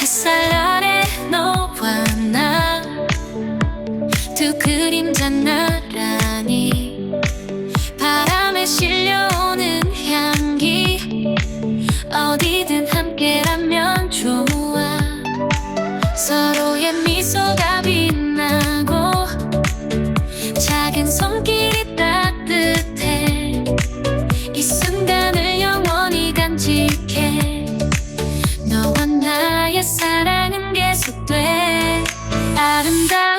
햇살 아래 너와 나 두 그림자 나란히. 바람에 실려오는 향기 어디든 함께라면 좋아. 서로의 미소가 비 아름다운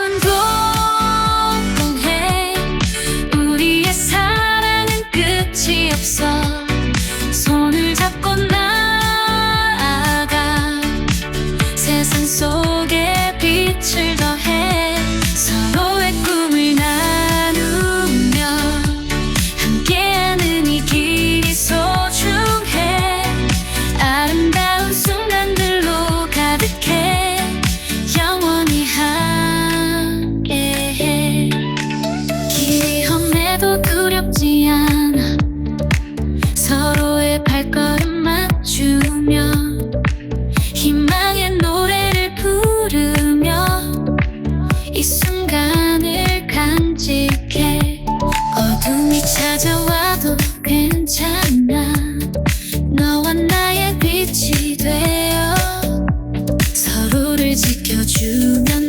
you